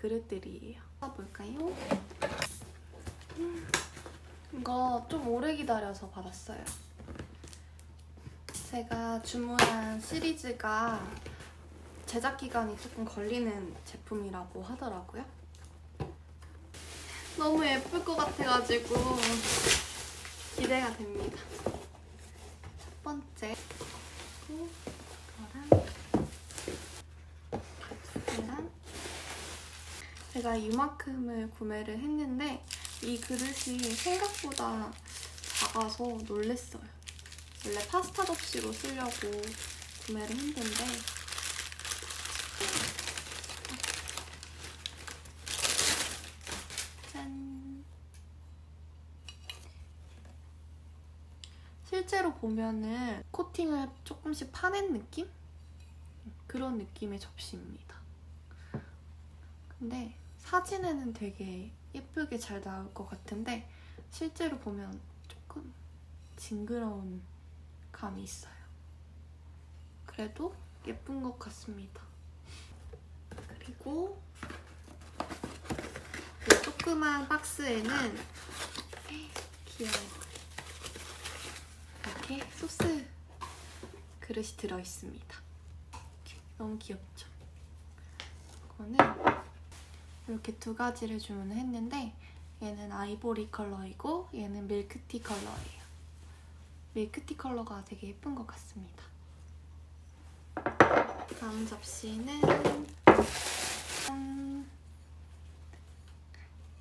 그릇들이에요. 볼까요? 음, 이거 좀 오래 기다려서 받았어요. 제가 주문한 시리즈가 제작 기간이 조금 걸리는 제품이라고 하더라고요. 너무 예쁠 것 같아가지고 기대가 됩니다. 첫 번째 그리고 이거랑 제가 이만큼을 구매를 했는데 이 그릇이 생각보다 작아서 놀랬어요. 원래 파스타 접시로 쓰려고 구매를 했는데 짠 실제로 보면은 코팅을 조금씩 파낸 느낌? 그런 느낌의 접시입니다. 근데 사진에는 되게 예쁘게 잘 나올 것 같은데 실제로 보면 조금 징그러운 감이 있어요. 그래도 예쁜 것 같습니다. 그리고 이 조그만 박스에는 귀여워. 이렇게 소스 그릇이 들어 있습니다. 너무 귀엽죠? 이거는 이렇게 두 가지를 주문을 했는데 얘는 아이보리 컬러이고 얘는 밀크티 컬러예요. 밀크티 컬러가 되게 예쁜 것 같습니다. 다음 접시는 짠.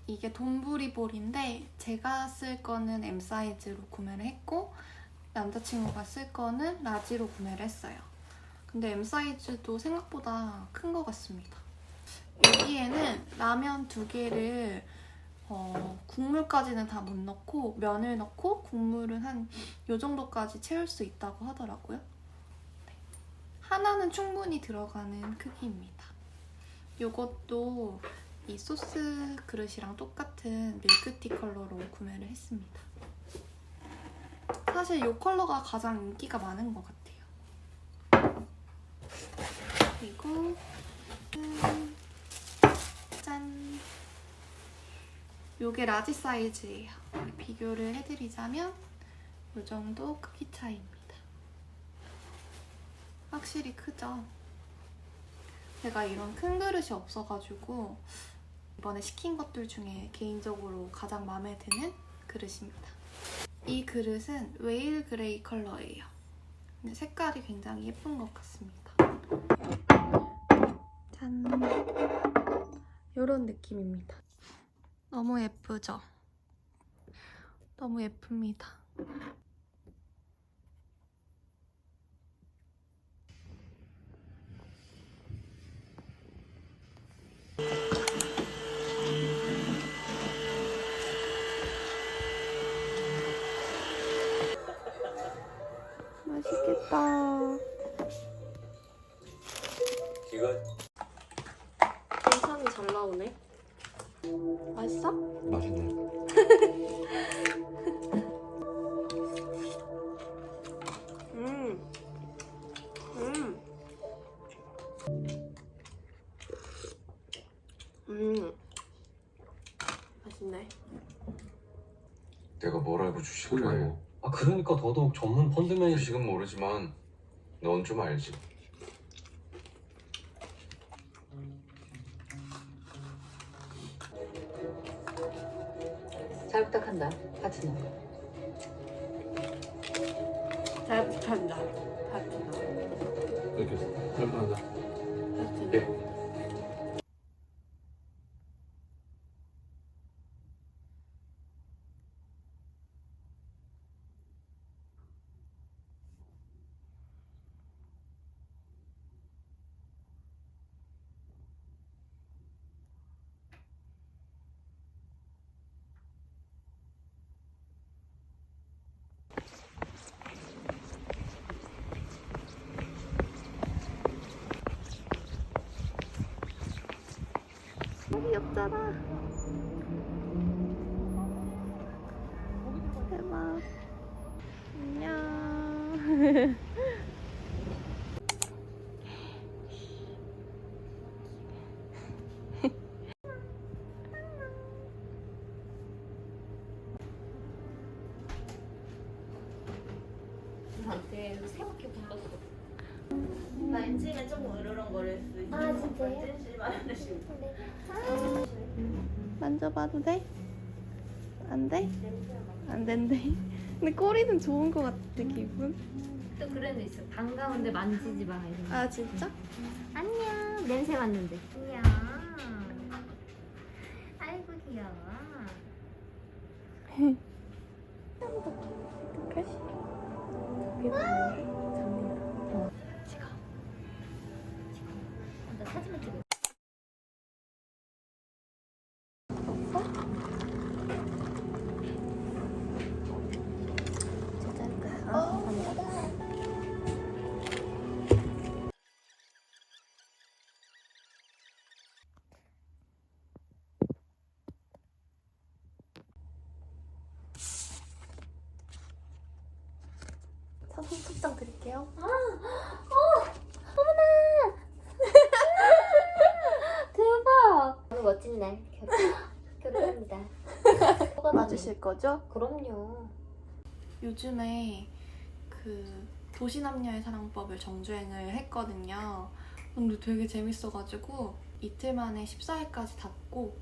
이게 돈부리 볼인데 제가 쓸 거는 M 사이즈로 구매를 했고 남자친구가 쓸 거는 라지로 구매를 했어요. 근데 M 사이즈도 생각보다 큰 것 같습니다. 여기에는 라면 두 개를 어, 국물까지는 다 못 넣고 면을 넣고 국물은 한 요 정도까지 채울 수 있다고 하더라고요. 네. 하나는 충분히 들어가는 크기입니다. 요것도 이 소스 그릇이랑 똑같은 밀크티 컬러로 구매를 했습니다. 사실 이 컬러가 가장 인기가 많은 것 같아요. 그리고 음, 짠! 요게 라지 사이즈예요. 비교를 해드리자면 이 정도 크기 차이입니다. 확실히 크죠? 제가 이런 큰 그릇이 없어가지고 이번에 시킨 것들 중에 개인적으로 가장 마음에 드는 그릇입니다. 이 그릇은 웨일 그레이 컬러예요. 근데 색깔이 굉장히 예쁜 것 같습니다. 짠! 이런 느낌입니다. 너무 예쁘죠? 너무 예쁩니다. 맛있겠다. 이거 인상이 잘 나오네. 맛있어? 맛있네. 음. 음. 음. 맛있네. 내가 뭘 알고 주식을. 해? 아 그러니까 더더욱 전문 펀드맨이 주식은 모르지만 넌 좀 알지. 잘 부탁한다. 같이 넣어. 잘 붙한다. 잘 붙한다. 이렇게 설명한다. 예. 너무 귀엽잖아. 대박. 안녕. 근데 꼬리는 좋은 것 같아 기분. 또 그런 거 있어. 반가운데 만지지 마. 이런 거. 아 진짜? 안녕. 냄새 맡는데. 안녕. 아이고 귀여워. 그래? 나 장 드릴게요. 대박. 오늘 멋진 날 결혼 결혼 합니다. 맞으실 거죠? 그럼요. 요즘에 그 도시남녀의 사랑법을 정주행을 했거든요. 근데 되게 재밌어가지고 이틀 만에 14회까지 닫고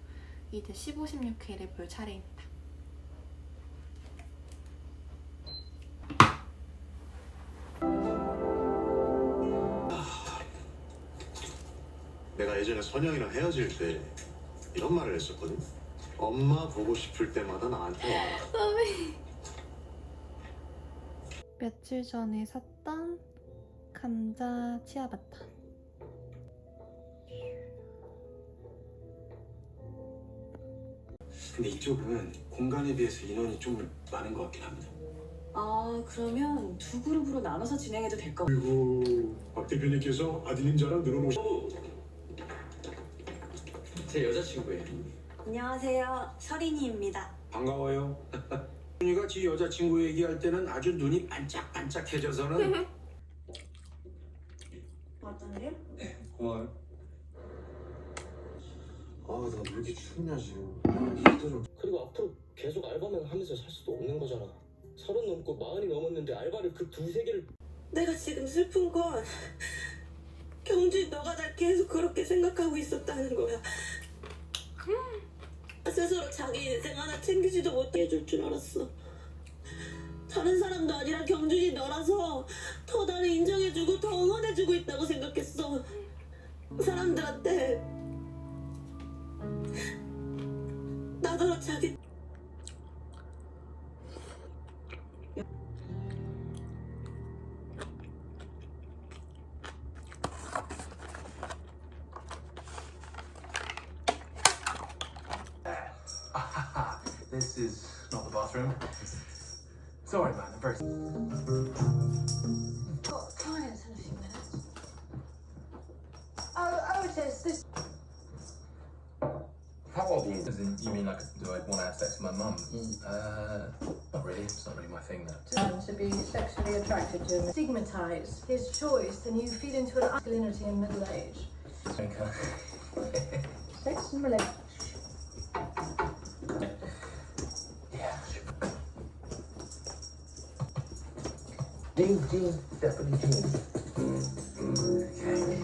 이제 15, 16회를 볼 차례입니다. 예전에 선영이랑 헤어질 때 이런 말을 했었거든. 엄마 보고 싶을 때마다 나한테 와라. 며칠 전에 샀던 감자 치아바타. 근데 이쪽은 공간에 비해서 인원이 좀 많은 것 같긴 합니다. 아, 그러면 두 그룹으로 나눠서 진행해도 될것 같아요. 그리고 박 대표님께서 아드님 자랑 늘어놓으시. 제 여자친구예요. 안녕하세요. 설인이입니다. 반가워요. 준이가 지 여자친구 얘기할 때는 아주 눈이 반짝반짝해져서는 어떤데요? 고마워요. 아 나 왜 이렇게 춥냐 지금 힘들어 그리고 앞으로 계속 알바만 하면서 살 수도 없는 거잖아. 서른 넘고 마흔이 넘었는데 알바를 그 두세 개를 내가 지금 슬픈 건 경주이 너가 날 계속 그렇게 생각하고 있었다는 거야. 스스로 자기 인생 하나 챙기지도 못해 줄 줄 알았어. 다른 사람도 아니라 경준이 너라서 더 나를 인정해주고 더 응원해주고 있다고 생각했어. 사람들한테 나더러 자기 This is not the bathroom. Sorry, man. I'm very. got clients in a few minutes. Oh, oh, it is. This How old are you? As in, you mean like, do I want to have sex with my mum? Uh, not really. It's not really my thing. That. to be sexually attracted to him. Stigmatise his choice and you feed into an masculinity in middle age. Okay. Sex and relationship. Jeans, definitely jeans. Okay.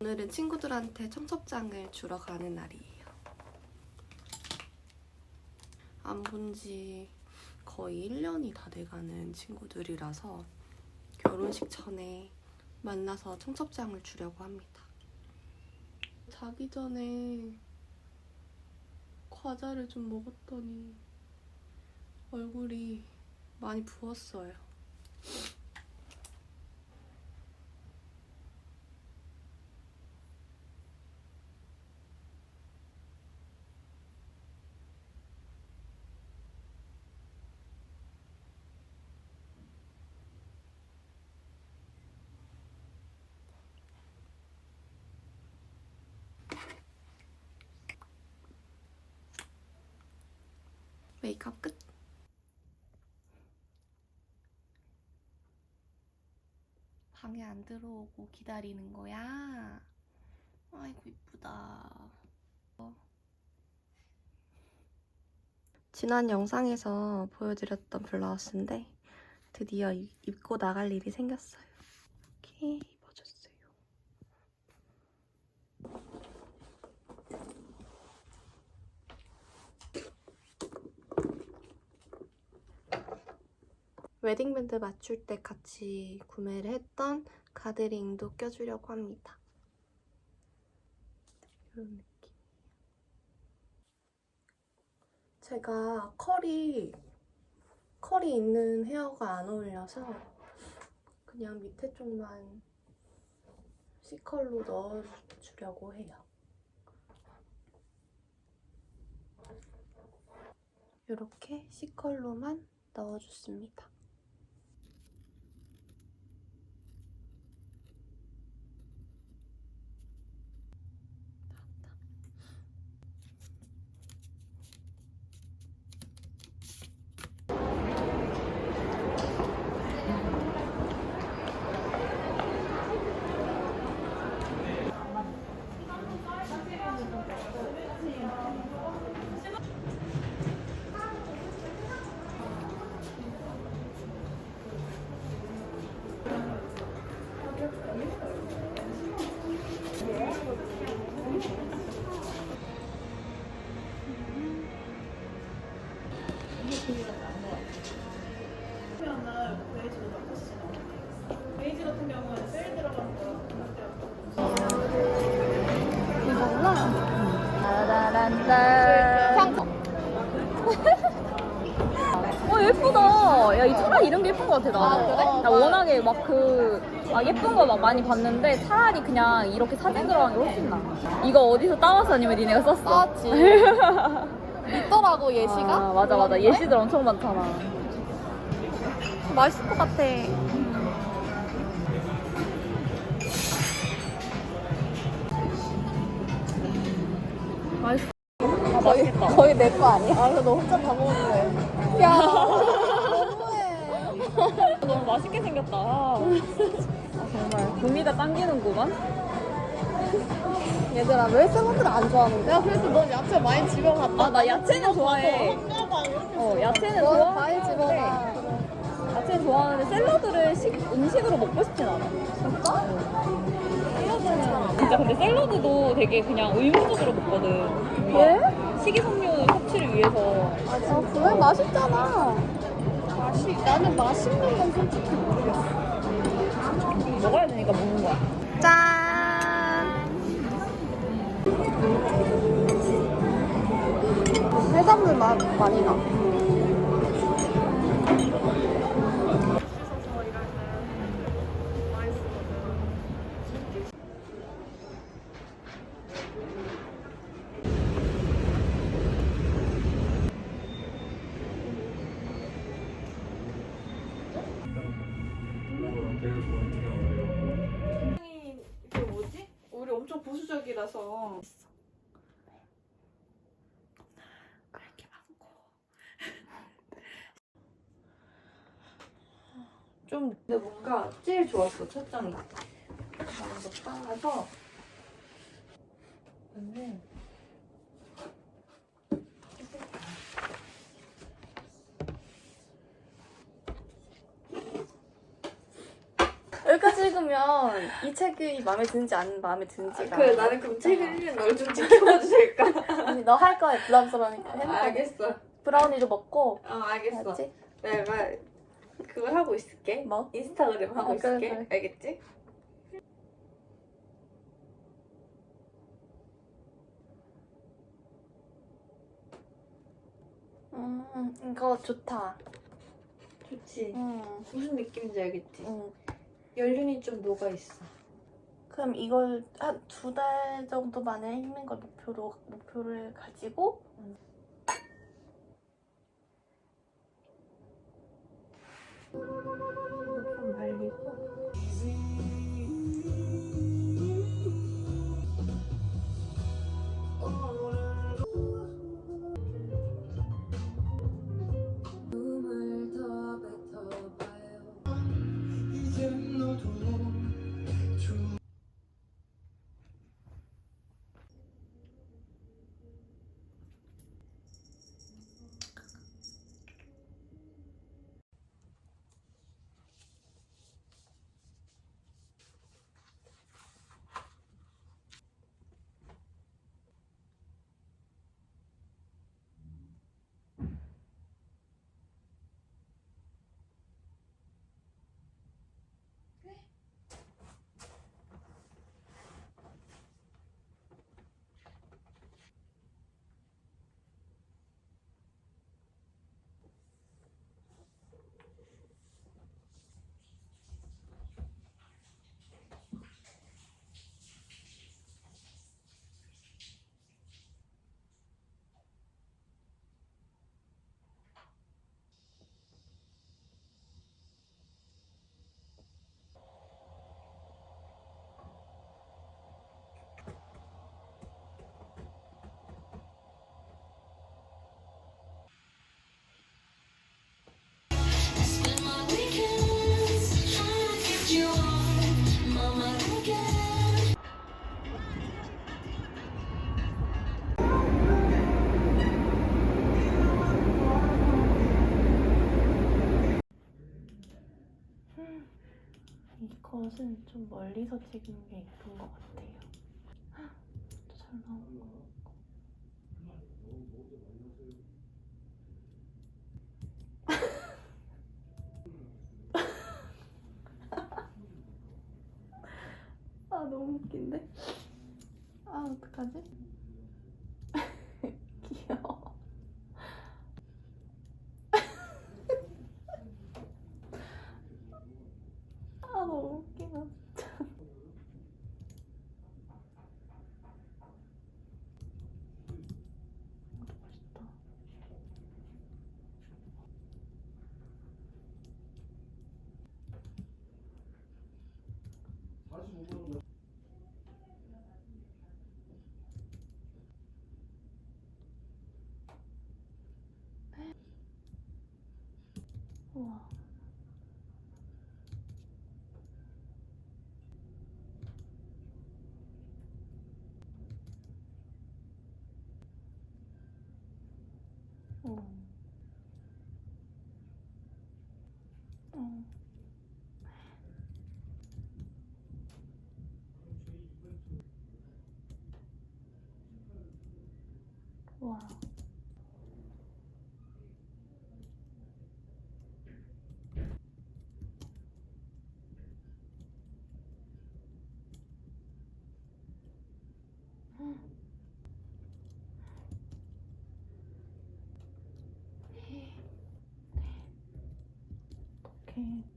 오늘은 친구들한테 청첩장을 주러 가는 날이에요. 안 본 지 거의 1년이 다 돼가는 친구들이라서 결혼식 전에 만나서 청첩장을 주려고 합니다. 자기 전에 과자를 좀 먹었더니 얼굴이 많이 부었어요. 메이크업 끝! 방에 안 들어오고 기다리는 거야? 아이고 이쁘다 지난 영상에서 보여드렸던 블라우스인데 드디어 입고 나갈 일이 생겼어요 이렇게 웨딩밴드 맞출 때 같이 구매를 했던 가드링도 껴주려고 합니다. 이런 느낌. 제가 컬이 컬이 있는 헤어가 안 어울려서 그냥 밑에 쪽만 C컬로 넣어주려고 해요. 이렇게 C컬로만 넣어줬습니다. 어 예쁘다. 야 이 차라리 이런 게 예쁜 것 같아 나 는. 나 워낙에 막그 아, 예쁜 거 막 많이 봤는데 차라리 그냥 이렇게 사진 들어간 게 훨씬 나. 이거 어디서 따왔어 아니면 니네가 썼어? 따왔지. 있더라고 예시가. 아, 맞아 맞아 예시들 엄청 많잖아. 맛있을 것 같아. 맛있어. 거의 거의 내 거 아니야? 아, 너 혼자 다 먹었네. 야, 너무해. 너무 맛있게 생겼다. 아, 정말 구미가 당기는구만. 얘들아 왜 샐러드를 안 좋아하는데? 야, 그래서 넌 야채 많이 집어갔다. 아나 야채는 좋아해. 어 야채는 너 좋아. 많이 집어가. 야채는 좋아하는데 샐러드를 식, 음식으로 먹고 싶진 않아. 진짜? 샐러드는 진짜 근데 샐러드도 되게 그냥 의무적으로 먹거든. 왜? 식이섬유 섭취를 위해서. 아, 진짜 그래 맛있잖아. 맛이 나는 맛있는 건 솔직히 모르겠어. 먹어야 되니까 먹는 거야. 짠. 해산물 맛 많이 나. 이게 뭐지? 우리 엄청 보수적이라서 그렇게 많고. 좀 근데 뭔가 제일 좋았어 첫 장이 먼저 따라서 근데 여기까지 읽으면 이 책이 마음에 드는지 안 마음에 드는지가. 그래 나는 그럼 책을 읽는 널좀 지켜봐도 될까? 아니 너 할 거야 부담스러우니까. 핸드폰 알겠어 브라우니도 먹고. 어 알겠어 알았지? 내가 그걸 하고 있을게 뭐? 인스타그램 하고 아, 그래, 있을게 그래. 알겠지? 음 이거 좋다. 좋지 음. 무슨 느낌인지 알겠지? 음. 연륜이 좀 녹아 있어 그럼 이걸 한 두 달 정도 만에 읽는 걸 목표로 목표를 가지고 겉은 좀 멀리서 찍은 게 예쁜 것 같아요. 헉, 진짜 잘 나온 거. 아 너무 웃긴데? 아 어떡하지? Mas, mas, mas, mas. 와. 어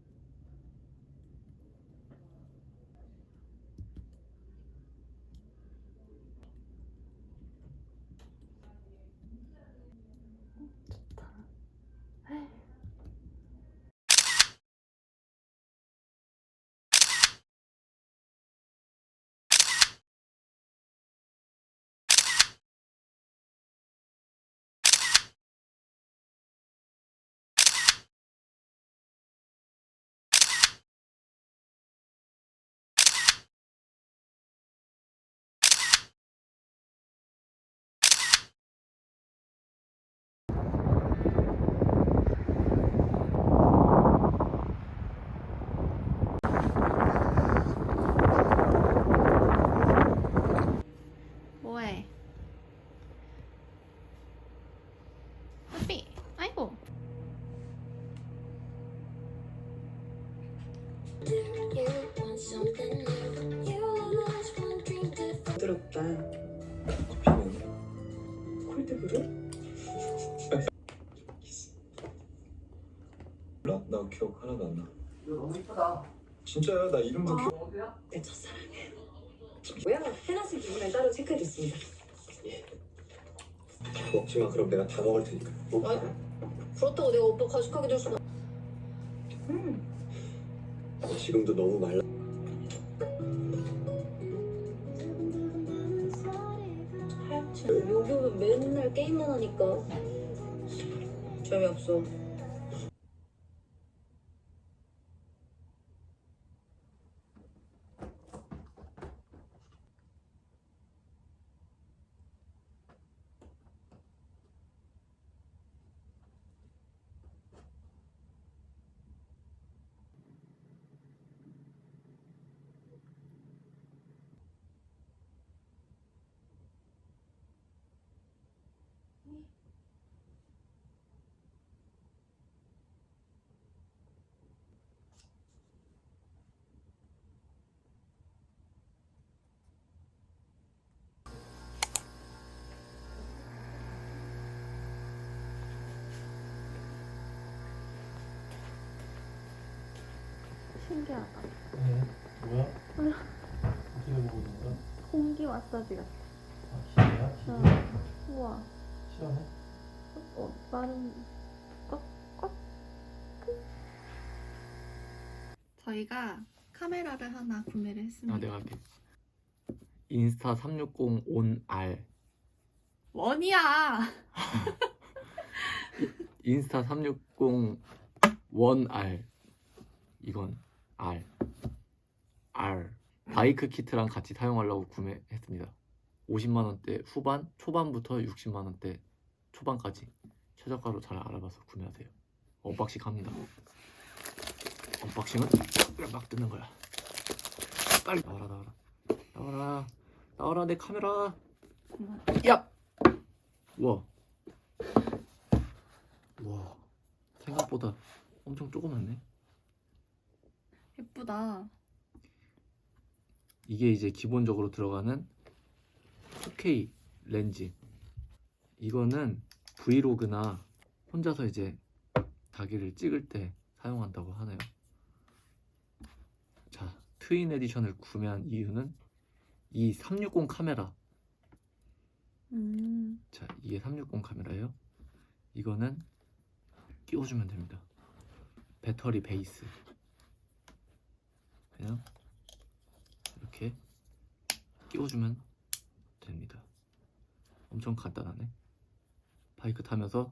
나 기억 하나도 안 나. 이거 너무 이쁘다. 진짜야? 나 이름도 기억. 어디야? 내 첫사랑해. 뭐야? 해놨을 부분에 따로 체크해뒀습니다. 먹지 마. 그럼 내가 다 먹을 테니까. 아, 그렇다고 내가 오빠 가식하게 될 수는 지금도 너무 말라. 여기 오면 맨날 게임만 하니까 재미없어. 신기하다. 뭐야? 어떻게 보고 있는 거야? 공기 마사지 같아. 아, 기계야? 어. 우와. 시원해? 어, 나름 꽉, 꽉. 저희가 카메라를 하나 구매를 했습니다. 아 내가 할게 인스타 360 온 R 원이야. 인스타 360 원 R 이건 R. R. 바이크 키트랑 같이 사용하려고 구매했습니다. 50만 원대 후반 초반부터 60만 원대 초반까지 최저가로 잘 알아봐서 구매하세요. 언박싱 합니다. 언박싱은 막 뜯는 거야. 빨리 나와라 나와라. 나와라. 나와라 내 카메라. 야 우와. 우와. 생각보다 엄청 조그맣네 예쁘다. 이게 이제 기본적으로 들어가는 4K 렌즈. 이거는 브이로그나 혼자서 이제 자기를 찍을 때 사용한다고 하네요. 자, 트윈 에디션을 구매한 이유는 이 360 카메라. 음. 자, 이게 360 카메라예요. 이거는 끼워주면 됩니다. 배터리 베이스. 그냥 이렇게 끼워주면 됩니다. 엄청 간단하네. 바이크 타면서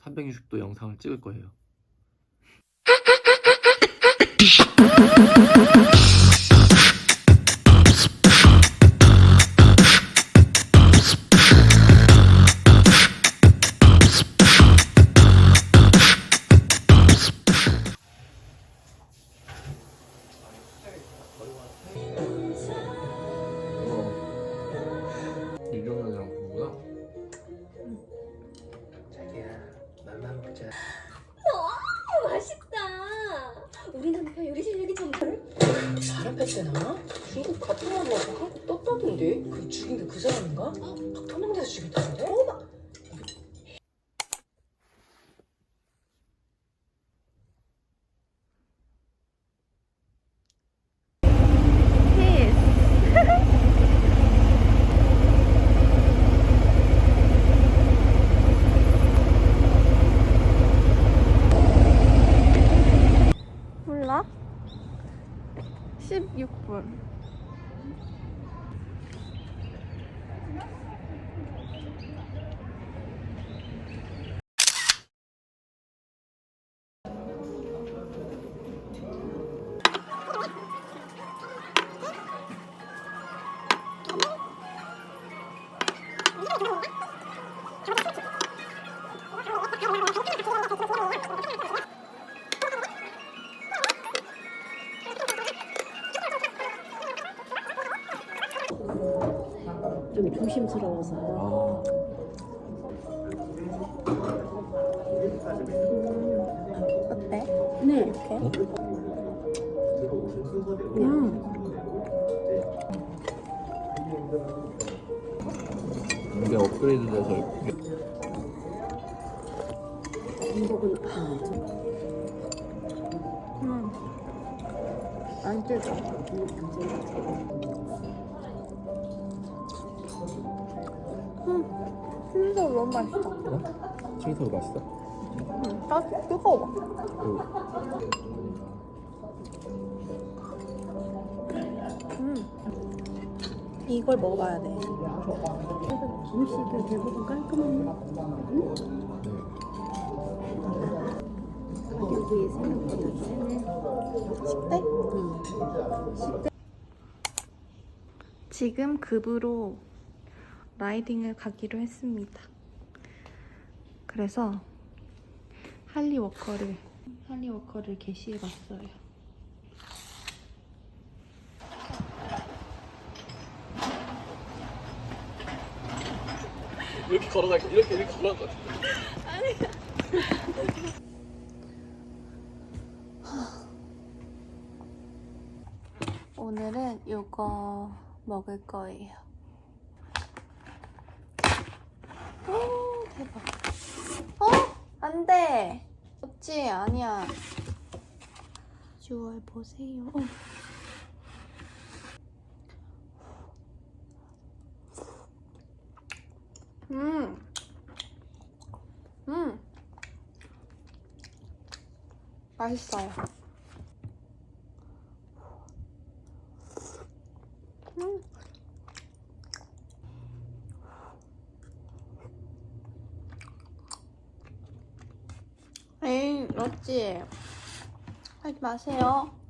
360도 영상을 찍을 거예요. 사람 뺐대나? 중국 같은 나라 와서 한국 떴다던데? 그 죽인 게 그 사람인가? 박탐정대에서 죽였다던데? 좀 조심스러워서 업그레이드 돼서 이렇게 방법은 아, 음. 안 뜨거. 음, 진짜 너무 맛있다. 칭이터도 맛있어? 음, 따 뜨거워. 음. 이걸 먹어봐야 돼. 김씨도 대부분 세네 식대? 지금 급으로 라이딩을 가기로 했습니다. 그래서 할리 워커를 할리 워커를 게시해 봤어요. 이렇게 걸어갈 거 이렇게 이렇게 걸어갈 것 같아. 오늘은 이거 먹을 거예요. 오, 대박. 어? 안 돼! 없지? 아니야. 주얼 보세요. 어. 음. 음. 맛있어요. 음. 에이, 어찌. 하지 마세요.